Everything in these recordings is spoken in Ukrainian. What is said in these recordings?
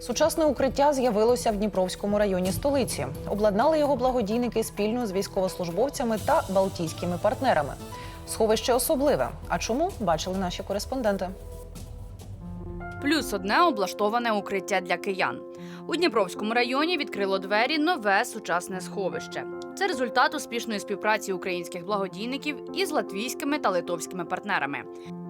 Сучасне укриття з'явилося в Дніпровському районі столиці. Обладнали його благодійники спільно з військовослужбовцями та балтійськими партнерами. Сховище особливе. А чому бачили наші кореспонденти? Плюс одне облаштоване укриття для киян. У Дніпровському районі відкрило двері нове сучасне сховище. Це результат успішної співпраці українських благодійників із латвійськими та литовськими партнерами.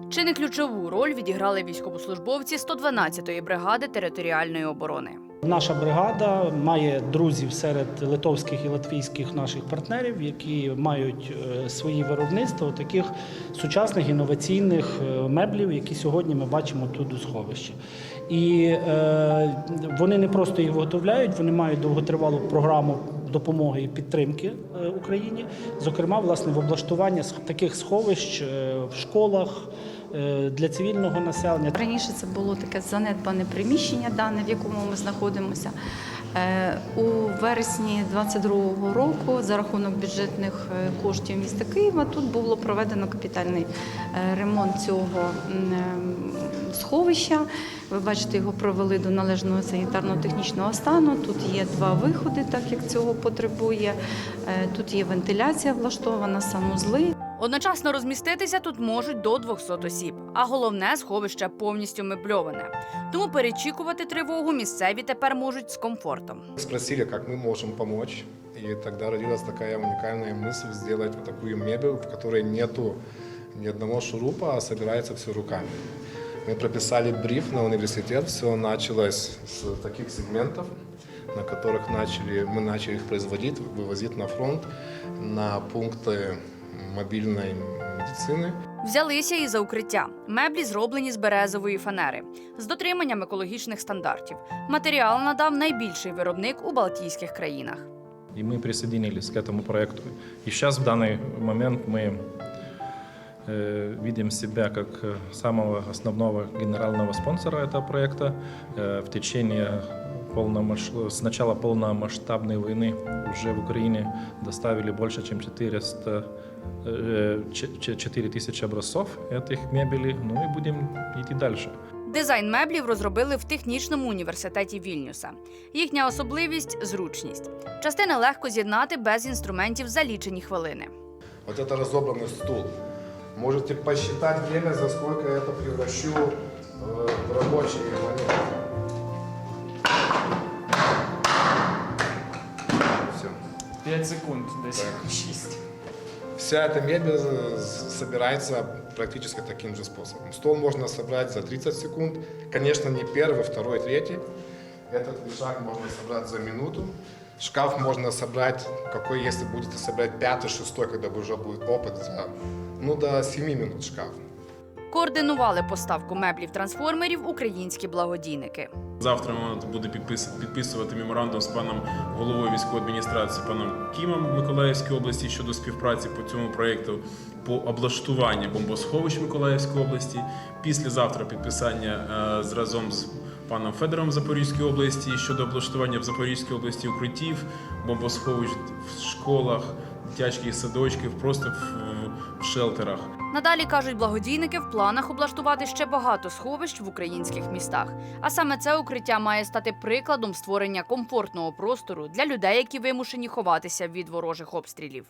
Чи не ключову роль відіграли військовослужбовці 112-ї бригади територіальної оборони? Наша бригада має друзів серед литовських і латвійських наших партнерів, які мають е, свої виробництва таких сучасних інноваційних е, меблів, які сьогодні ми бачимо тут у сховищі. І е, вони не просто їх виготовляють, вони мають довготривалу програму допомоги і підтримки е, Україні, зокрема, власне, в облаштуванні с- таких сховищ е, в школах е, для цивільного населення. Раніше це було таке занедбане приміщення, дане, в якому ми знаходимося. У вересні 22-го року за рахунок бюджетних коштів міста Києва тут було проведено капітальний ремонт цього м, е, сховища. Ви бачите, його провели до належного санітарно-технічного стану. Тут є два виходи, так як цього потребує. Е, Тут є вентиляція влаштована, санузли. Одночасно розміститися тут можуть до 200 осіб, а головне сховище повністю мебльоване. Тому перечікувати тривогу місцеві тепер можуть з комфортом. Спросили, как мы можем помочь. И тогда родилась такая уникальная мысль сделать вот такую мебель, в которой нету ни одного шурупа, а собирается все руками. Мы прописали бриф на университет, все началось с таких сегментов, на которых начали, мы начали их производить, вывозить на фронт, на пункты мобильной медицины. Взялися і за укриття. Меблі зроблені з березової фанери з дотриманням екологічних стандартів. Матеріал надав найбільший виробник у Балтійських країнах. и мы присоединились к этому проекту. И сейчас в данный момент мы э, видим себя как э, самого основного генерального спонсора этого проекта. Э, в течение полномасш... с начала полномасштабной войны уже в Украине доставили больше, чем 400 э, ч- ч- 4 тысячи образцов этих мебели, ну и будем идти дальше. Дизайн меблів розробили в технічному університеті Вільнюса. Їхня особливість зручність. Частини легко з'єднати без інструментів за лічені хвилини. Вот это разобранный стул. Можете посчитать время, за сколько я это превращу э, в рабочий момент. Все. 5 секунд десь 6. Вся эта мебель э, собирается практически таким же способом. Стол можно собрать за 30 секунд. Конечно, не первый, второй, третий. Этот лежак можно собрать за минуту. Шкаф можно собрать, какой, если будете собрать пятый, шестой, когда уже будет опыт, за, ну, до 7 минут шкаф. Координували поставку меблів трансформерів українські благодійники. Завтра ми буде підпис- підписувати меморандум з паном головою військової адміністрації, паном Кімом Миколаївської області щодо співпраці по цьому проєкту по облаштуванню бомбосховищ Миколаївської області. Післязавтра підписання е, з разом з паном Федором Запорізької області щодо облаштування в Запорізькій області укриттів, бомбосховищ в школах, дитячих садочків, просто в, в шелтерах. Надалі кажуть благодійники, в планах облаштувати ще багато сховищ в українських містах. А саме це укриття має стати прикладом створення комфортного простору для людей, які вимушені ховатися від ворожих обстрілів.